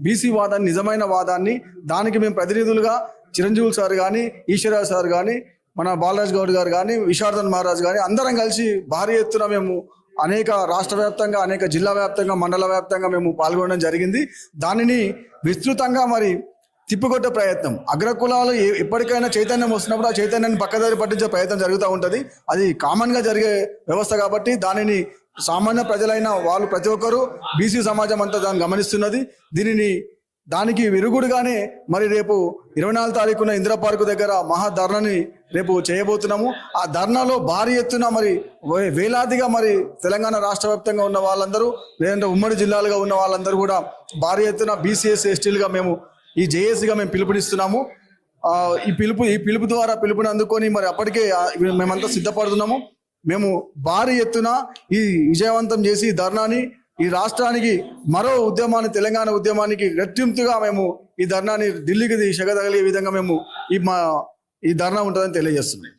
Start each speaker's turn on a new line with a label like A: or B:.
A: BC వాదాన్ని నిజమైన వాదాన్ని దానికి మేము ప్రతినిధులుగా చిరంజీవులు సార్ కానీ ఈశ్వరరావు సార్ కానీ మన బాలరాజ్ గౌడ్ గారు కానీ విశారదన్ మహారాజ్ కానీ అందరం కలిసి భారీ ఎత్తున మేము అనేక రాష్ట్ర వ్యాప్తంగా అనేక జిల్లా వ్యాప్తంగా మండల వ్యాప్తంగా మేము పాల్గొనడం జరిగింది. దానిని విస్తృతంగా మరి తిప్పికొట్టే ప్రయత్నం. అగ్రకులాలు ఏ- ఎప్పటికైనా చైతన్యం వస్తున్నప్పుడు ఆ చైతన్యాన్ని పక్కదారి పట్టించే ప్రయత్నం జరుగుతూ ఉంటుంది. అది కామన్గా జరిగే వ్యవస్థ కాబట్టి దానిని సామాన్య ప్రజలైన వాళ్ళు ప్రతి ఒక్కరూ బీసీ సమాజం అంతా దాన్ని గమనిస్తున్నది. దీనిని దానికి విరుగుడుగానే మరి రేపు ఇరవై నాలుగు తారీఖున ఇందిరా పార్కు దగ్గర మహా ధర్నాని రేపు చేయబోతున్నాము. ఆ ధర్నాలో భారీ ఎత్తున మరి వే- వేలాదిగా మరి తెలంగాణ రాష్ట్ర వ్యాప్తంగా ఉన్న వాళ్ళందరూ లేదంటే ఉమ్మడి జిల్లాలుగా ఉన్న వాళ్ళందరూ కూడా భారీ ఎత్తున బీసీఎస్ ఎస్టీలుగా మేము ఈ జేఏసీగా మేము పిలుపునిస్తున్నాము. ఈ పిలుపు ఈ పిలుపు ద్వారా పిలుపుని అందుకొని మరి అప్పటికే మేమంతా సిద్ధపడుతున్నాము. మేము భారీ ఎత్తున ఈ విజయవంతం చేసి ఈ ధర్నాని ఈ రాష్ట్రానికి మరో ఉద్యమాన్ని తెలంగాణ ఉద్యమానికి రెట్టింపుగా మేము ఈ ధర్నాని ఢిల్లీకి షగ తగిలే విధంగా మేము ఈ మా ఈ ధర్నా ఉంటుందని తెలియజేస్తున్నాం.